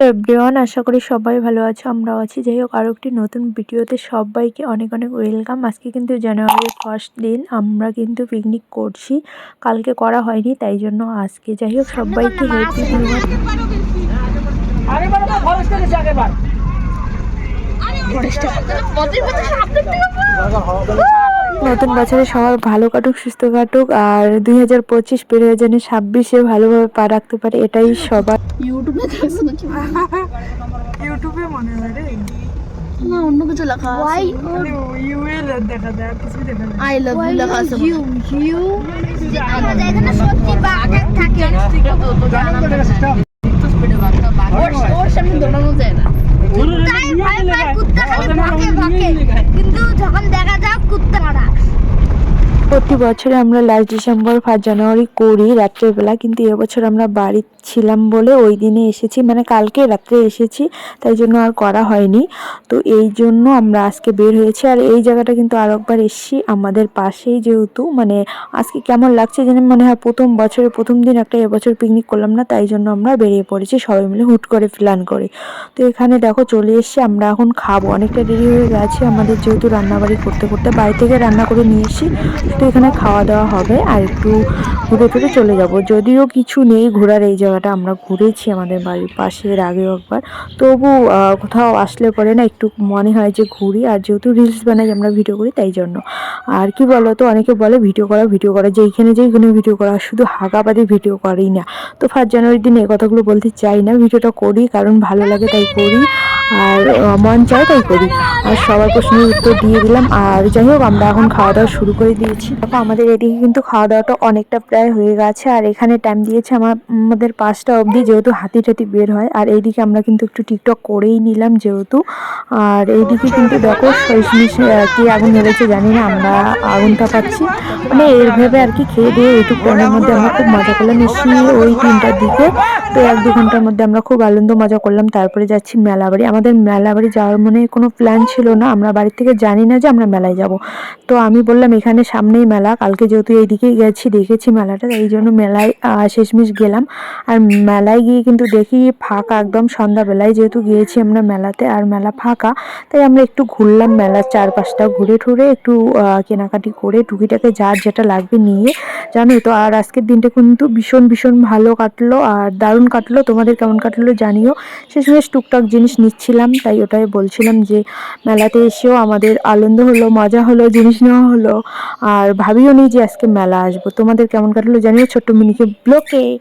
Everyone আশা করি সবাই ভালো আছো আমরাও আছি যাই হোক আরও একটি নতুন ভিডিওতে সবাইকে অনেক অনেক ওয়েলকাম আজকে কিন্তু জানুয়ারির ফার্স্ট দিন আমরা কিন্তু পিকনিক করছি কালকে করা হয়নি তাই জন্য আজকে যাই হোক সবাইকে হ্যাপি নিউ ইয়ার আরে বড় ফরেস্টে গেছে আগেবার নতুন বছরে সবার ভালো কাটুক সুস্থ কাটুক আর দুই হাজার পঁচিশ পেরিয়ে যেন ছাব্বিশে ভালোভাবে পা রাখতে পারে এটাই সবার ইউটিউবে ইউটিউবে মনে হয় রে না অন্য কিছু লেখা আছে ইউএল দেখা যায় কিছু দেখা যায় আই লাভ ইউ লেখা আছে ইউ ইউ ওর প্রতি বছরে আমরা লাস্ট ডিসেম্বর, ফার্স্ট জানুয়ারি করি রাত্রেবেলা, কিন্তু এবছর আমরা বাড়ি ছিলাম বলে ওই দিনে এসেছি। মানে কালকে রাত্রে এসেছি, তাই জন্য আর করা হয়নি। তো এই জন্য আমরা আজকে বের হয়েছি। আর এই জায়গাটা কিন্তু আর একবার এসেছি আমাদের পাশেই যেহেতু। মানে আজকে কেমন লাগছে যেন মনে হয় প্রথম বছরে প্রথম দিন একটা এবছর পিকনিক করলাম না, তাই জন্য আমরা বেরিয়ে পড়েছি, সবাই মিলে হুট করে প্ল্যান করে। তো এখানে দেখো চলে এসেছি, আমরা এখন খাব। অনেকটা দেরি হয়ে গেছে আমাদের যেহেতু রান্নাবাড়ি করতে করতে, বাড়ি থেকে রান্না করে নিয়ে এসেছি। তো এখানে খাওয়া দাওয়া হবে আর একটু ঘুরে ফিরে চলে যাব। যদিও কিছু নেই ঘোরার, এই জায়গাটা আমরা ঘুরেছি আমাদের বাড়ির পাশে এর আগেও একবার। তবু কোথাও আসলে পরে না একটু মনে হয় যে ঘুরি, আর যেহেতু রিলস বানাই আমরা ভিডিও করি, তাই জন্য। আর কি বলো তো অনেকে বলে ভিডিও করা ভিডিও করা যেইখানে যেইখানে ভিডিও করা, শুধু হাগাবাদি ভিডিও করেই না। তো ফার্স্ট জানুয়ারির দিনে এই কথাগুলো বলতে চাই না ভিডিওটা করি, কারণ ভালো লাগে তাই করি। আর মন চায় তাই করি। আর সবার প্রশ্নের উত্তর দিয়ে দিলাম। আর যাই হোক, আমরা এখন খাওয়া দাওয়া শুরু করে দিয়েছি। দেখো, আমাদের এদিকে কিন্তু খাওয়া দাওয়াটা অনেকটা প্রায় হয়ে গেছে। আর এখানে টাইম দিয়েছে আমার, আমাদের পাঁচটা অবধি, যেহেতু হাতি টাতি বের হয়। আর এইদিকে আমরা কিন্তু একটু টিকটক করেই নিলাম যেহেতু। আর এইদিকে কিন্তু দেখো শেষমেশ কি আগুন ধরেছে জানি না, আমরা আগুনটা পাচ্ছি। মানে এর ভেবে আর কি খেয়ে দিয়ে এইটুকু মধ্যে আমরা খুব মজা করলাম। এসি ওই তিনটার দিকে তো এক দু ঘণ্টার মধ্যে আমরা খুব আনন্দ, মজা করলাম। তারপরে যাচ্ছি মেলা বাড়ি আমাদের মেলা বাড়ি যাওয়ার মনে কোনো প্ল্যান ছিল না। আমরা বাড়ি থেকে জানি না যে আমরা মেলায় যাব। তো আমি বললাম, এখানে সামনেই মেলা। কালকে যেহেতু এইদিকেই গেছি, দেখেছি মেলাটা এই জন্য মেলায় শেষমেশ গেলাম। আর মেলায় গিয়ে কিন্তু দেখি ফাঁকা একদম সন্ধ্যাবেলায়। যেহেতু গিয়েছি আমরা মেলাতে, আর মেলা ফাঁকা, তাই আমরা একটু ঘুরলাম মেলার চারপাশটা ঘুরে টুরে একটু কেনাকাটি করে টুকিটাকে যার যেটা লাগবে নিয়ে। জানোই তো, আর আজকের দিনটা কিন্তু ভীষণ ভীষণ ভালো কাটলো, আর দারুণ কাটলো, তোমাদের কেমন কাটলো জানিও। শেষমেশ টুকটাক জিনিস নিচ্ছিলাম, তাই ওটাই বলছিলাম যে মেলাতে এসেও আমাদের আনন্দ হলো, মজা হলো, জিনিস নেওয়া হলো। আর ভাবিও নি যে আজকে মেলা আসব। তোমাদের কেমন কাটলো জানিও ছোট্ট মিনিকে ব্লকে।